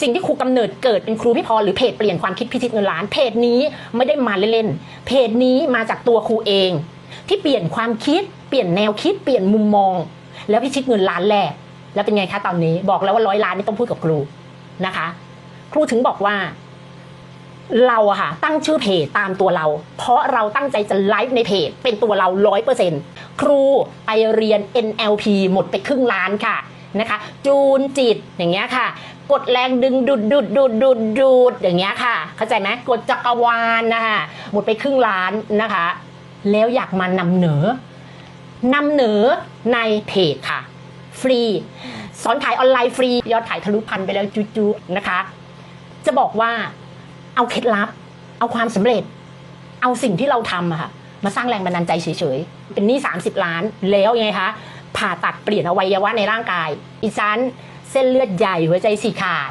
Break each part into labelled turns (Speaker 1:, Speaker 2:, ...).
Speaker 1: สิ่งที่ครูกำเนิดเกิดเป็นครูพี่พรหรือเพจเปลี่ยนความคิดพิชิตเงินล้านเพจนี้ไม่ได้มาเล่นๆเพจนี้มาจากตัวครูเอง ที่เปลี่ยนความคิด เปลี่ยนแนวคิดเปลี่ยนมุมมอง แล้วพิชิตเงินล้านแรกแล้วเป็นไงคะตอนนี้บอกแล้วว่าร้อยล้านนี่ต้องพูดกับครูนะคะ ครูถึงบอกว่า เราอะค่ะ ตั้งชื่อเพจตามตัวเรา เพราะเราตั้งใจจะไลฟ์ในเพจเป็นตัวเราร้อยเปอร์เซ็นครูไปเรียน NLP หมดไปครึ่งล้านค่ะ นะคะ จูนจิตอย่างเงี้ยค่ะ กดแรงดึงดูดดูดดูดดูดดูดอย่างเงี้ยค่ะ เข้าใจไหมกดจักรวาลนะคะหมดไปครึ่งล้านนะคะ แล้วอยากมานำเหนอนำเหนอในเพจค่ะ ฟรี สอนขายออนไลน์ฟรี ยอดขายทะลุพันไปแล้วจุ๊ๆนะคะ จะบอกว่าเอาเคล็ดลับ เอาความสำเร็จ เอาสิ่งที่เราทำอะค่ะมาสร้างแรงบันดาลใจเฉยๆ เป็นหนี้30 ล้านแล้วยังไงคะ ผ่าตัดเปลี่ยนอวัยวะในร่างกายอีซันเส้นเลือดใหญ่หัวใจฉีกขาด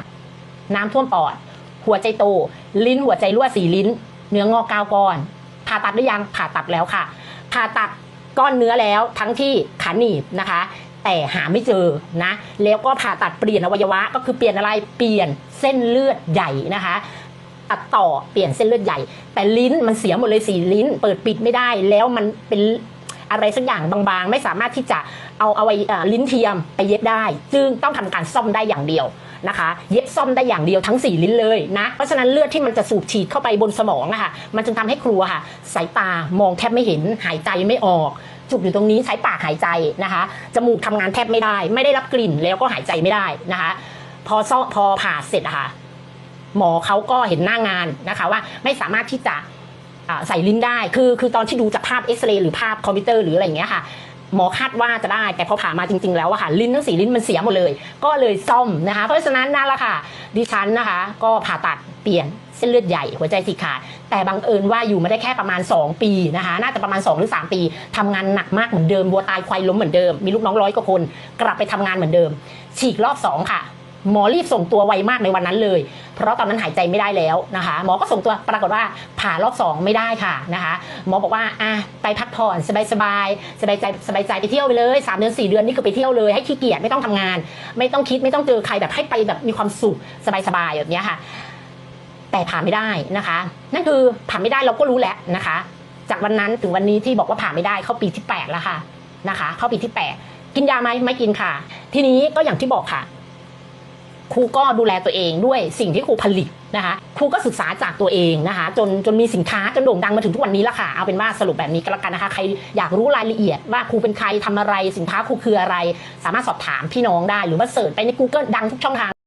Speaker 1: น้ำท่วมปอด หัวใจโต ลิ้นหัวใจรั่วสีลิ้น เนื้องอกก้าก้อน ผ่าตัดหรือยังผ่าตัดแล้วค่ะ ผ่าตัดก้อนเนื้อแล้วทั้งที่ขาหนีบนะคะ แต่หาไม่เจอนะ แล้วก็ผ่าตัดเปลี่ยนอวัยวะ ก็คือเปลี่ยนอะไรเปลี่ยนเส้นเลือดใหญ่นะคะตัดต่อเปลี่ยนเส้นเลือดใหญ่ แต่ลิ้นมันเสียหมดเลยสีลิ้น เปิดปิดไม่ได้แล้วมันเป็น อะไรสักอย่างบางๆ ไม่สามารถที่จะเอาเอาไว้ลิ้นเทียมไปเย็บได้ จึงต้องทำการซ่อมได้อย่างเดียวนะคะเย็บซ่อมได้อย่างเดียวทั้งสี่ลิ้นเลยนะ เพราะฉะนั้นเลือดที่มันจะสูบฉีดเข้าไปบนสมองอะค่ะมันจึงทำให้ครัวค่ะ สายตามองแทบไม่เห็นหายใจไม่ออก จุกอยู่ตรงนี้ใช้ปากหายใจนะคะจมูกทำงานแทบไม่ได้ ไม่ได้รับกลิ่นแล้วก็หายใจไม่ได้นะคะ พอซ่อพอผ่าเสร็จอะค่ะหมอเขาก็เห็นหน้างานนะคะว่าไม่สามารถที่จะ ใส่ลิ้นได้คือคือตอนที่ดูจากภาพเอ็กซเรย์หรือภาพคอมพิวเตอร์หรืออะไรอย่างเงี้ยค่ะหมอคาดว่าจะได้แต่พอผ่ามาจริง ๆ แล้วอะค่ะลิ้นทั้งสี่ลิ้นมันเสียหมดเลย ก็เลยซ่อมนะคะ เพราะฉะนั้นนั่นแหละค่ะ ดิฉันนะคะ ก็ผ่าตัดเปลี่ยนเส้นเลือดใหญ่หัวใจฉีขาดแต่บังเอิญว่าอยู่มาได้แค่ประมาณ 2 ปีนะคะ น่าจะประมาณ 2 หรือ 3 ปีทำงานหนักมากเหมือนเดิมบัวตายควายล้มเหมือนเดิมมีลูกน้องร้อยกว่าคน กลับไปทำงานเหมือนเดิม ฉีกรอบสองค่ะ หมอรีบส่งตัวไวมากในวันนั้นเลย เพราะตอนนั้นหายใจไม่ได้แล้วนะคะ หมอก็ส่งตัวปรากฏว่าผ่ารอบสองไม่ได้ค่ะนะคะหมอบอกว่าอะไปพักผ่อนสบายสบายสบายใจสบายใจไปเที่ยวไปเลยสามเดือนสี่เดือนนี่คือไปเที่ยวเลยให้ขี้เกียจไม่ต้องทำงาน ไม่ต้องคิดไม่ต้องเจอใครแบบให้ไปแบบมีความสุขสบายสบายแบบนี้ค่ะ แต่ผ่าไม่ได้นะคะ นั่นคือผ่าไม่ได้เราก็รู้แล้วนะคะ จากวันนั้นถึงวันนี้ที่บอกว่าผ่าไม่ได้เข้าปีที่แปดแล้วค่ะนะคะ เข้าปีที่แปดกินยาไหมไม่กินค่ะ ทีนี้ก็อย่างที่บอกค่ะ ครูก็ดูแลตัวเองด้วยสิ่งที่ครูผลิตนะคะครูก็ศึกษาจากตัวเองนะคะจนจนมีสินค้าจนโด่งดังมาถึงทุกวันนี้ละค่ะเอาเป็นว่าสรุปแบบนี้ก็แล้วกันนะคะใครอยากรู้รายละเอียดว่าครูเป็นใครทำอะไรสินค้าครูคืออะไร สามารถสอบถามพี่น้องได้ หรือว่าเสิร์ชไปใน Google ดังทุกช่องทาง